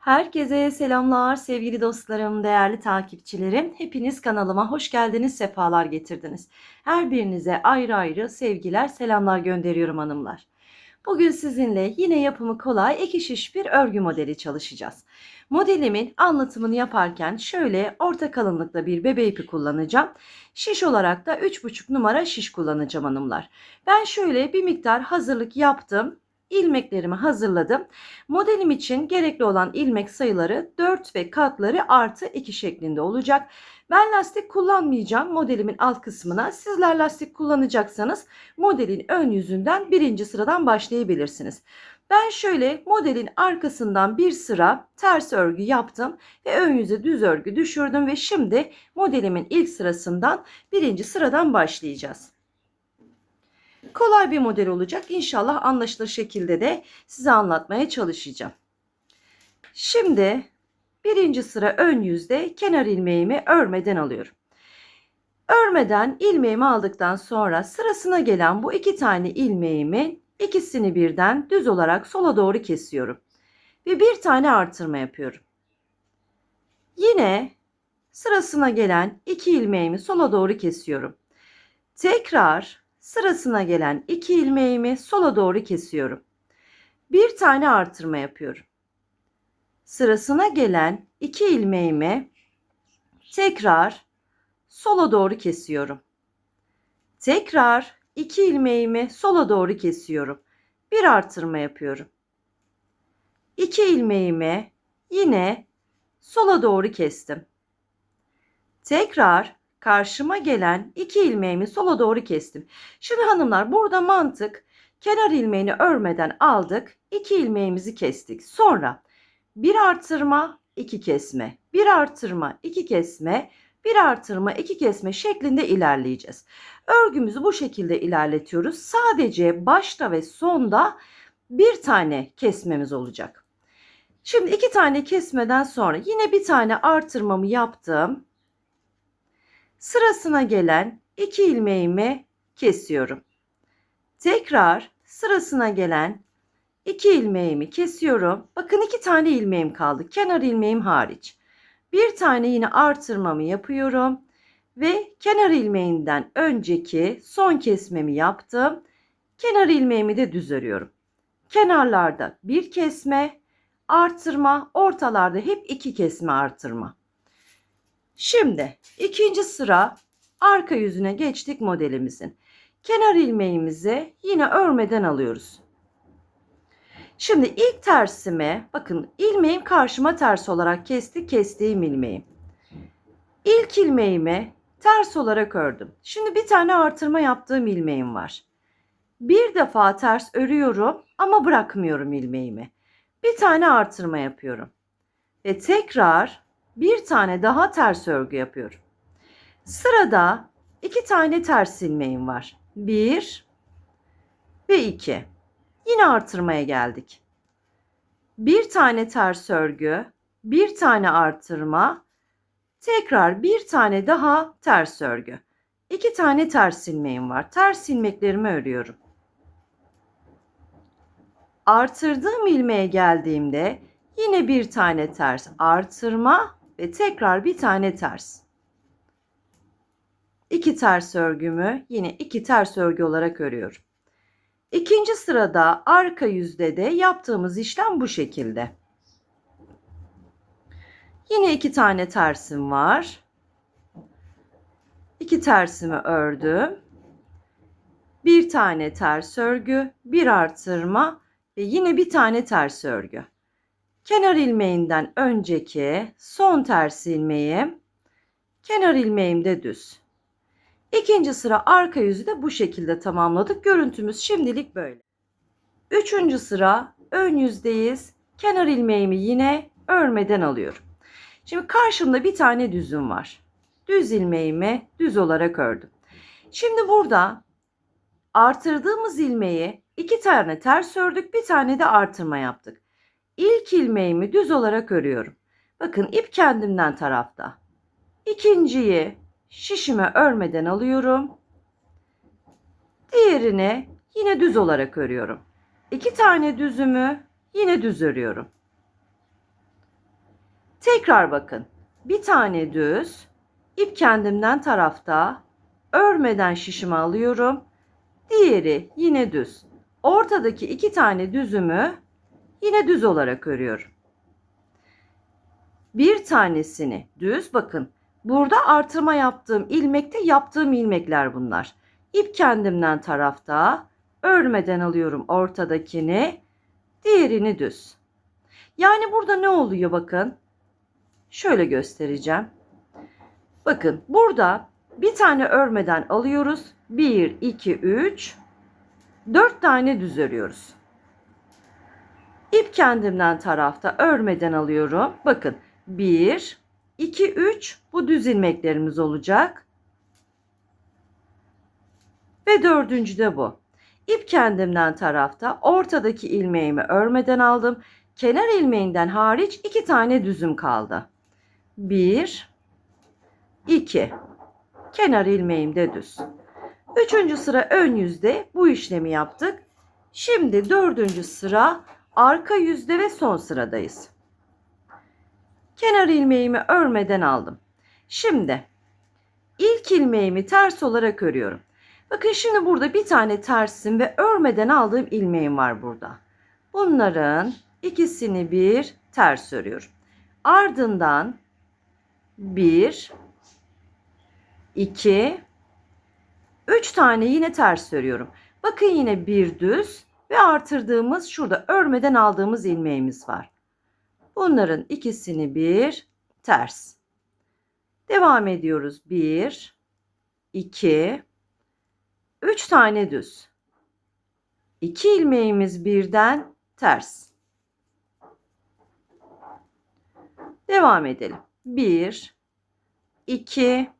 Herkese selamlar sevgili dostlarım, değerli takipçilerim. Hepiniz kanalıma hoş geldiniz, sefalar getirdiniz. Her birinize ayrı ayrı sevgiler, selamlar gönderiyorum hanımlar. Bugün sizinle yine yapımı kolay ek şiş bir örgü modeli çalışacağız. Modelimin anlatımını yaparken şöyle orta kalınlıkta bir bebe ipi kullanacağım. Şiş olarak da 3,5 numara şiş kullanacağım hanımlar. Ben şöyle bir miktar hazırlık yaptım. İlmeklerimi hazırladım. Modelim için gerekli olan ilmek sayıları 4 ve katları artı 2 şeklinde olacak. Ben lastik kullanmayacağım modelimin alt kısmına. Sizler lastik kullanacaksanız modelin ön yüzünden birinci sıradan başlayabilirsiniz. Ben şöyle modelin arkasından bir sıra ters örgü yaptım ve ön yüze düz örgü düşürdüm ve şimdi modelimin ilk sırasından birinci sıradan başlayacağız. Kolay bir model olacak. İnşallah anlaşılır şekilde de size anlatmaya çalışacağım. Şimdi birinci sıra ön yüzde kenar ilmeğimi örmeden alıyorum. Örmeden ilmeğimi aldıktan sonra sırasına gelen bu iki tane ilmeğimi ikisini birden düz olarak sola doğru kesiyorum. Ve bir tane artırma yapıyorum. Yine sırasına gelen iki ilmeğimi sola doğru kesiyorum. Tekrar sırasına gelen iki ilmeğimi sola doğru kesiyorum. Bir tane artırma yapıyorum. Sırasına gelen iki ilmeğimi tekrar sola doğru kesiyorum. Tekrar iki ilmeğimi sola doğru kesiyorum. Bir artırma yapıyorum. İki ilmeğimi yine sola doğru kestim. Tekrar karşıma gelen iki ilmeğimi sola doğru kestim. Şimdi hanımlar burada mantık kenar ilmeğini örmeden aldık. iki ilmeğimizi kestik. Sonra bir artırma, iki kesme, bir artırma, iki kesme, bir artırma, iki kesme şeklinde ilerleyeceğiz. Örgümüzü bu şekilde ilerletiyoruz. Sadece başta ve sonda bir tane kesmemiz olacak. Şimdi iki tane kesmeden sonra yine bir tane artırmamı yaptım. Sırasına gelen iki ilmeğimi kesiyorum. Tekrar sırasına gelen iki ilmeğimi kesiyorum. Bakın iki tane ilmeğim kaldı. Kenar ilmeğim hariç. Bir tane yine artırmamı yapıyorum ve kenar ilmeğinden önceki son kesmemi yaptım. Kenar ilmeğimi de düz örüyorum. Kenarlarda bir kesme, artırma, ortalarda hep iki kesme artırma. Şimdi ikinci sıra arka yüzüne geçtik modelimizin. Kenar ilmeğimizi yine örmeden alıyoruz. Şimdi ilk tersimi bakın ilmeğim karşıma ters olarak kesti kestiğim ilmeğim. İlk ilmeğimi ters olarak ördüm. Şimdi bir tane artırma yaptığım ilmeğim var. Bir defa ters örüyorum ama bırakmıyorum ilmeğimi. Bir tane artırma yapıyorum. Ve tekrar bir tane daha ters örgü yapıyorum. Sırada iki tane ters ilmeğim var. Bir ve iki. Yine artırmaya geldik. Bir tane ters örgü, bir tane artırma, tekrar bir tane daha ters örgü. İki tane ters ilmeğim var. Ters ilmeklerimi örüyorum. Artırdığım ilmeğe geldiğimde yine bir tane ters artırma ve tekrar bir tane ters. İki ters örgümü yine iki ters örgü olarak örüyorum. İkinci sırada arka yüzde de yaptığımız işlem bu şekilde. Yine iki tane tersim var. İki tersimi ördüm. Bir tane ters örgü, bir artırma ve yine bir tane ters örgü. Kenar ilmeğinden önceki son ters ilmeğim, kenar ilmeğim de düz. İkinci sıra arka yüzü de bu şekilde tamamladık. Görüntümüz şimdilik böyle. Üçüncü sıra ön yüzdeyiz. Kenar ilmeğimi yine örmeden alıyorum. Şimdi karşımda bir tane düzüm var. Düz ilmeğimi düz olarak ördüm. Şimdi burada artırdığımız ilmeği iki tane ters ördük, bir tane de artırma yaptık. İlk ilmeğimi düz olarak örüyorum. Bakın ip kendimden tarafta. İkinciyi şişime örmeden alıyorum. Diğerini yine düz olarak örüyorum. İki tane düzümü yine düz örüyorum. Tekrar bakın. Bir tane düz, ip kendimden tarafta, örmeden şişimi alıyorum. Diğeri yine düz. Ortadaki iki tane düzümü yine düz olarak örüyorum. Bir tanesini düz bakın. Burada artırma yaptığım ilmekte yaptığım ilmekler bunlar. İp kendimden tarafta, örmeden alıyorum ortadakini, diğerini düz. Yani burada ne oluyor bakın. Şöyle göstereceğim. Bakın burada bir tane örmeden alıyoruz. 1, 2, 3, 4 tane düz örüyoruz. İp kendimden tarafta örmeden alıyorum. Bakın 1, 2, 3 bu düz ilmeklerimiz olacak. Ve dördüncü de bu. İp kendimden tarafta ortadaki ilmeğimi örmeden aldım. Kenar ilmeğinden hariç iki tane düzüm kaldı. 1, 2. Kenar ilmeğim de düz. Üçüncü sıra ön yüzde bu işlemi yaptık. Şimdi dördüncü sıra arka yüzde ve son sıradayız. Kenar ilmeğimi örmeden aldım. Şimdi ilk ilmeğimi ters olarak örüyorum. Bakın şimdi burada bir tane tersim ve örmeden aldığım ilmeğim var burada. Bunların ikisini bir ters örüyorum. Ardından 1 2 3 tane yine ters örüyorum. Bakın yine bir düz ve artırdığımız şurada örmeden aldığımız ilmeğimiz var. Bunların ikisini bir ters. Devam ediyoruz. 1 2 3 tane düz. 2 ilmeğimiz birden ters. Devam edelim. 1 2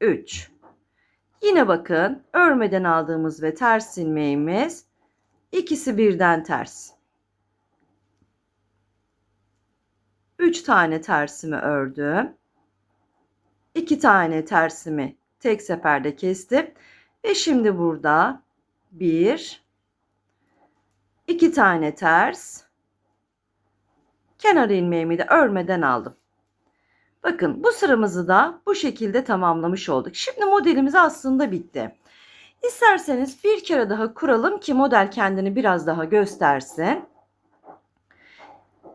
3 Yine bakın örmeden aldığımız ve ters ilmeğimiz ikisi birden ters. 3 tane tersimi ördüm. 2 tane tersimi tek seferde kestim ve şimdi burada 1 2 tane ters kenar ilmeğimi de örmeden aldım. Bakın bu sıramızı da bu şekilde tamamlamış olduk. Şimdi modelimiz aslında bitti. İsterseniz bir kere daha kuralım ki model kendini biraz daha göstersin.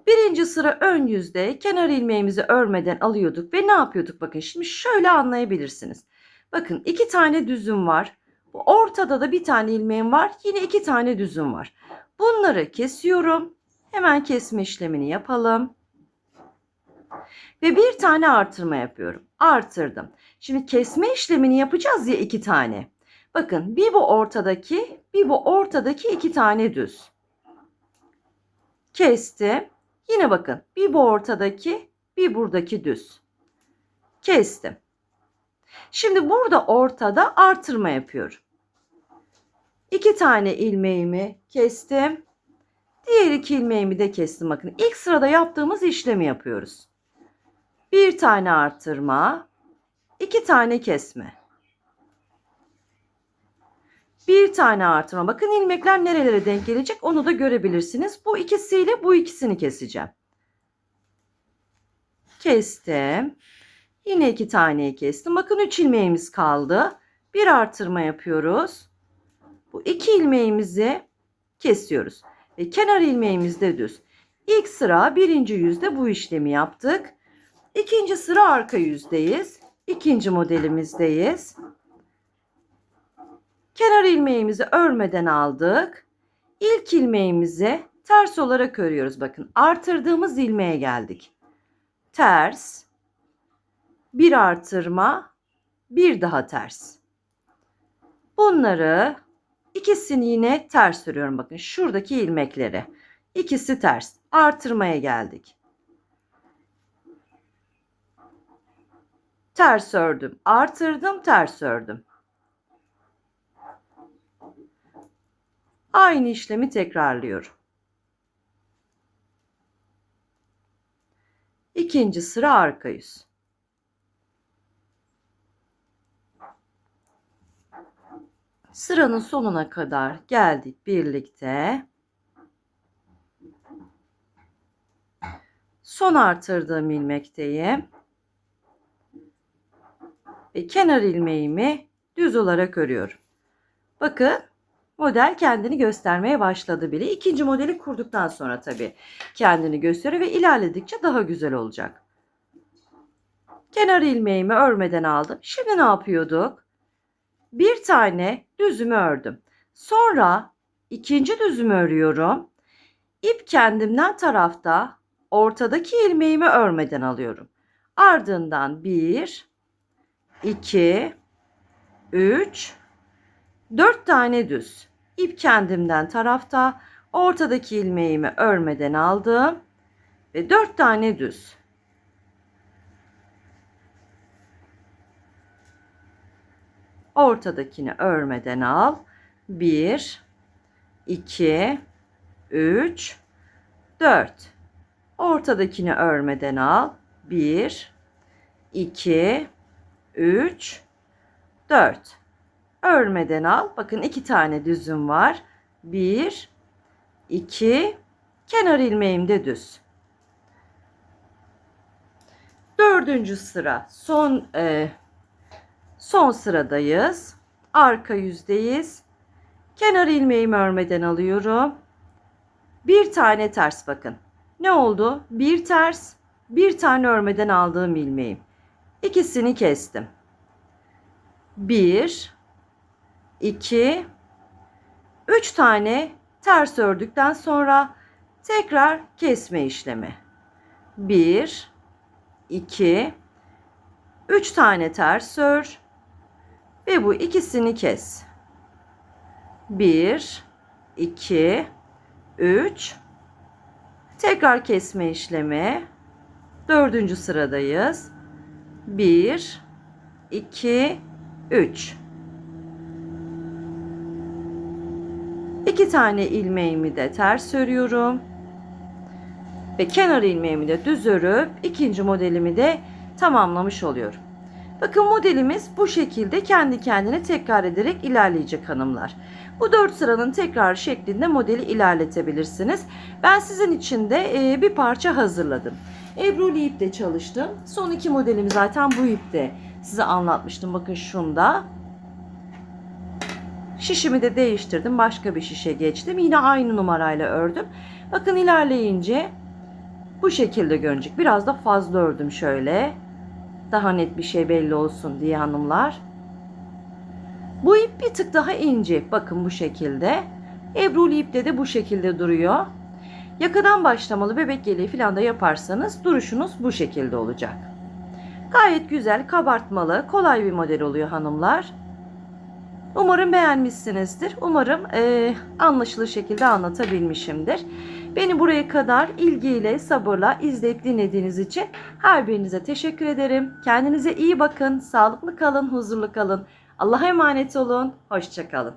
Birinci sıra ön yüzde kenar ilmeğimizi örmeden alıyorduk ve ne yapıyorduk bakın şimdi şöyle anlayabilirsiniz. Bakın iki tane düzüm var. Ortada da bir tane ilmeğim var. Yine iki tane düzüm var. Bunları kesiyorum. Hemen kesme işlemini yapalım. Ve bir tane artırma yapıyorum. Artırdım. Şimdi kesme işlemini yapacağız ya iki tane. Bakın bir bu ortadaki, bir bu ortadaki iki tane düz. Kestim. Yine bakın bir bu ortadaki, bir buradaki düz. Kestim. Şimdi burada ortada artırma yapıyorum. İki tane ilmeğimi kestim. Diğer iki ilmeğimi de kestim. Bakın ilk sırada yaptığımız işlemi yapıyoruz. Bir tane artırma, iki tane kesme. Bir tane artırma. Bakın ilmekler nerelere denk gelecek onu da görebilirsiniz. Bu ikisiyle bu ikisini keseceğim. Kestim. Yine iki taneyi kestim. Bakın üç ilmeğimiz kaldı. Bir artırma yapıyoruz. Bu iki ilmeğimizi kesiyoruz. Ve kenar ilmeğimiz de düz. İlk sıra birinci yüzde bu işlemi yaptık. İkinci sıra arka yüzdeyiz. İkinci modelimizdeyiz. Kenar ilmeğimizi örmeden aldık. İlk ilmeğimizi ters olarak örüyoruz. Bakın artırdığımız ilmeğe geldik. Ters, bir artırma, bir daha ters. Bunları ikisini yine ters örüyorum. Bakın şuradaki ilmekleri. İkisi ters. Artırmaya geldik. Ters ördüm. Artırdım, ters ördüm. Aynı işlemi tekrarlıyorum. İkinci sıra arka yüz. Sıranın sonuna kadar geldik birlikte. son artırdığım ilmekteyim. Ve kenar ilmeğimi düz olarak örüyorum. Bakın model kendini göstermeye başladı bile. İkinci modeli kurduktan sonra tabii kendini gösteriyor ve ilerledikçe daha güzel olacak. Kenar ilmeğimi örmeden aldım. Şimdi ne yapıyorduk? Bir tane düzümü ördüm. Sonra ikinci düzümü örüyorum. İp kendimden tarafta ortadaki ilmeğimi örmeden alıyorum. Ardından 1 2 3 4 tane düz. İp kendimden tarafta ortadaki ilmeğimi örmeden aldım ve 4 tane düz. Ortadakini örmeden al. 1 2 3 4 Ortadakini örmeden al. 1 2 3 4 Örmeden al. Bakın iki tane düzüm var. 1 2 kenar ilmeğim de düz. Dördüncü sıra son e, son sıradayız. Arka yüzdeyiz. Kenar ilmeğimi örmeden alıyorum. Bir tane ters bakın. Ne oldu? Bir ters, bir tane örmeden aldığım ilmeğim. İkisini kestim. Bir, iki, üç tane ters ördükten sonra tekrar kesme işlemi. Bir, iki, üç tane ters ör ve bu ikisini kes. 1 2 3 tekrar kesme işlemi. Dördüncü sıradayız. 1 2 3 iki tane ilmeğimi de ters örüyorum ve kenar ilmeğimi de düz örüp ikinci modelimi de tamamlamış oluyorum. Bakın modelimiz bu şekilde kendi kendine tekrar ederek ilerleyecek hanımlar. Bu dört sıranın tekrar şeklinde modeli ilerletebilirsiniz. Ben sizin için de e, bir parça hazırladım. Ebruli iple çalıştım. Son iki modelimi zaten bu ipte size anlatmıştım. Bakın şunda. Şişimi de değiştirdim. Başka bir şişe geçtim. Yine aynı numarayla ördüm. Bakın ilerleyince bu şekilde görünecek. Biraz da fazla ördüm şöyle. Daha net bir şey belli olsun diye hanımlar. Bu ip bir tık daha ince. Bakın bu şekilde. Ebruli ipte de bu şekilde duruyor. Yakadan başlamalı bebek yeleği falan da yaparsanız duruşunuz bu şekilde olacak. Gayet güzel, kabartmalı, kolay bir model oluyor hanımlar. Umarım beğenmişsinizdir. Umarım e, anlaşılır şekilde anlatabilmişimdir. Beni buraya kadar ilgiyle, sabırla izleyip dinlediğiniz için her birinize teşekkür ederim. Kendinize iyi bakın, sağlıklı kalın, huzurlu kalın. Allah'a emanet olun. Hoşçakalın.